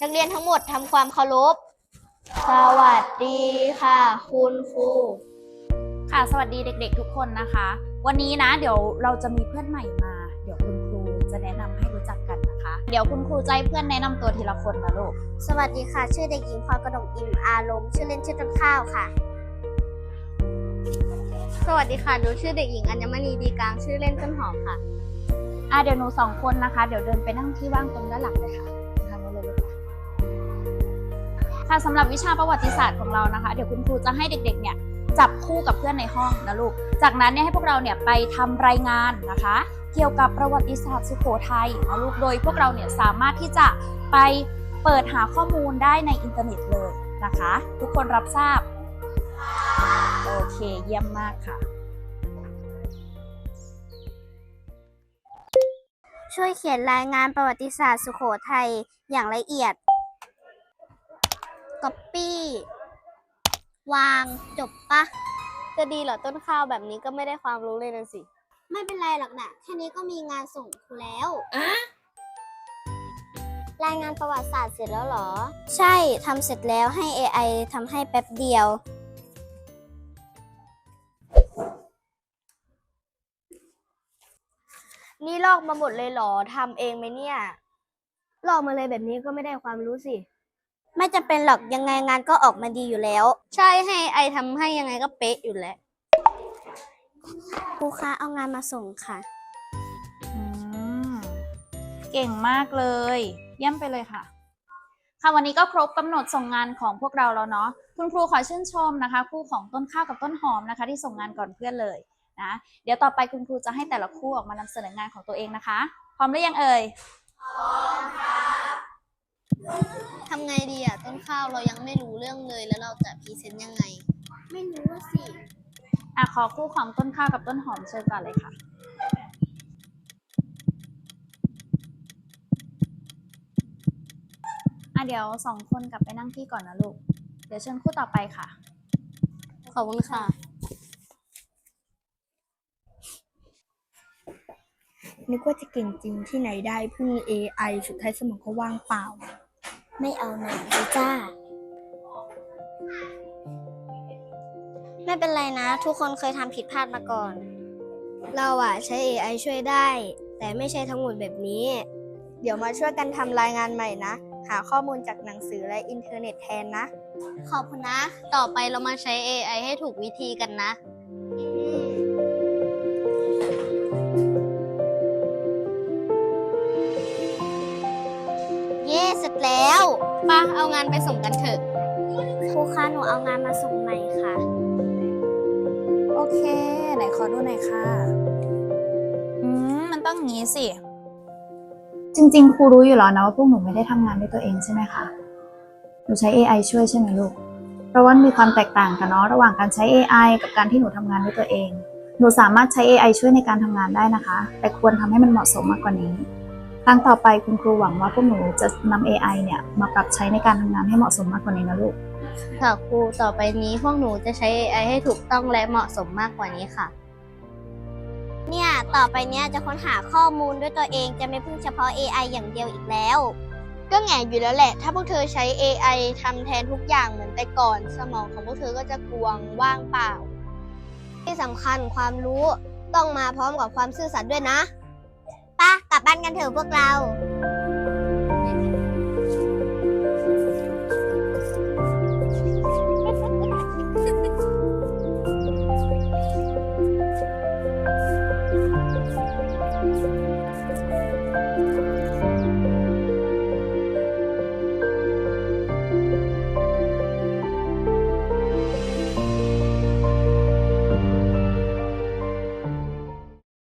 นักเรียนทั้งหมดทำความเคารพ สวัสดีค่ะ คุณครู ค่ะ สวัสดีเด็ก ๆ ทุกคนนะคะ วันนี้นะ เดี๋ยวเราจะมีเพื่อนใหม่มา เดี๋ยวคุณครูจะแนะนำให้รู้จักกันนะคะ เดี๋ยวคุณครูจะให้เพื่อนแนะนำตัวทีละคนนะลูก สวัสดีค่ะ ชื่อเด็กหญิงพรกระดกอิ่มอารมณ์ชื่อเล่นชื่อต้นข้าวค่ะ สวัสดีค่ะหนูชื่อเด็กหญิงอัญมณีดีกลางชื่อเล่นต้นหอมค่ะ อะเดี๋ยวหนูสองคนนะคะ เดี๋ยวเดินไปนั่งที่ว่างตรงด้านหลังเลยค่ะ ค่ะสำหรับวิชาประวัติศาสตร์ของเรานะคะ เดี๋ยวคุณครูจะให้เด็กๆเนี่ยจับคู่กับเพื่อนในห้องนะลูก จากนั้นเนี่ยให้พวกเราเนี่ยไปทำรายงานนะคะ เกี่ยวกับประวัติศาสตร์สุโขทัยนะลูก โดยพวกเราเนี่ยสามารถที่จะไปเปิดหาข้อมูลได้ในอินเทอร์เน็ตเลยนะคะ ทุกคนรับทราบ โอเคเยี่ยมมากค่ะ ช่วยเขียนรายงานประวัติศาสตร์สุโขทัยอย่างละเอียด ก๊อปปี้วางจบปะจะดีเหรอต้นข้าวแบบนี้ก็ไม่ได้ความรู้เลยนะสิ ไม่เป็นไรหรอกนะแค่นี้ก็มีงานส่งครูแล้วรายงานประวัติศาสตร์เสร็จแล้วเหรอ ใช่ทำเสร็จแล้วให้ AI ทำให้แป๊บเดียว นี่ลอกมาหมดเลยเหรอทำเองไหมเนี่ย ลอกมาเลยแบบนี้ก็ไม่ได้ความรู้สิ ไม่จำเป็นหรอกยังไงงานก็ออกมาดีอยู่แล้ว ใช่ให้ไอทำให้ยังไงก็เป๊ะอยู่แล้วครูคะเอางานมาส่งค่ะ อืมเก่งมากเลย เยี่ยมไปเลยค่ะ ค่ะวันนี้ก็ครบกำหนดส่งงานของพวกเราแล้วเนาะคุณครูขอชื่นชมนะคะคู่ของต้นข้าวกับต้นหอมนะคะ ที่ส่งงานก่อนเพื่อนเลยนะเดี๋ยวต่อไปคุณครูจะให้แต่ละคู่ออกมานำเสนองานของตัวเองนะคะ พร้อมหรือยังเอ่ย ทำไงดีอะต้นข้าวเรายังไม่รู้เรื่องเลยแล้วเราจะพรีเซนต์ยังไง ไม่รู้สิ อะขอคู่ของต้นข้าวกับต้นหอมเชิญก่อนเลยค่ะ อะเดี๋ยวสองคนกลับไปนั่งที่ก่อนนะลูก เดี๋ยวเชิญคู่ต่อไปค่ะ ขอบคุณค่ะ นึกว่าจะเก่งจริงที่ไหนได้เพิ่ง AI สุดท้ายสมองก็ว่างเปล่า ไม่เอาหน่าเลยจ้า ไม่เป็นไรนะ ทุกคนเคยทำผิดพลาดมาก่อน เราอะใช้ AI ช่วยได้ แต่ไม่ใช่ทั้งหมดแบบนี้ เดี๋ยวมาช่วยกันทำรายงานใหม่นะ หาข้อมูลจากหนังสือและอินเทอร์เน็ตแทนนะ ขอบคุณนะ ต่อไปเรามาใช้ AI ให้ถูกวิธีกันนะ เย่เสร็จแล้วป่ะเอางานไปส่งกันเถอะ ครูคะหนูเอางานมาส่งใหม่ค่ะ โอเค ไหนขอดูหน่อยค่ะ อืม มันต้องอย่างนี้สิ จริง ๆ ครูรู้อยู่แล้วนะว่าพวกหนูไม่ได้ทำงานด้วยตัวเองใช่ไหมคะ หนูใช้ AI ช่วยใช่ไหมลูก เพราะว่ามีความแตกต่างกันเนาะระหว่างการใช้ AI กับการที่หนูทำงานด้วยตัวเอง หนูสามารถใช้ AI ช่วยในการทำงานได้นะคะ แต่ควรทำให้มันเหมาะสมมากกว่านี้ ครั้งต่อไปคุณครูหวังว่าพวกหนูจะนำ AI เนี่ยมาปรับใช้ในการทำงานให้เหมาะสมมากกว่านี้นะลูก ค่ะครูต่อไปนี้พวกหนูจะใช้ AI ให้ถูกต้องและเหมาะสมมากกว่านี้ค่ะ เนี่ยต่อไปเนี้ยจะค้นหาข้อมูลด้วยตัวเองจะไม่พึ่งเฉพาะ AI อย่างเดียวอีกแล้ว ก็แง่อยู่แล้วแหละ ถ้าพวกเธอใช้ AI ทำแทนทุกอย่างเหมือนแต่ก่อน สมองของพวกเธอก็จะกวงว่างเปล่า ที่สำคัญความรู้ต้องมาพร้อมกับความซื่อสัตย์ด้วยนะปะกลับบ้าน กันเถอะพวกเรา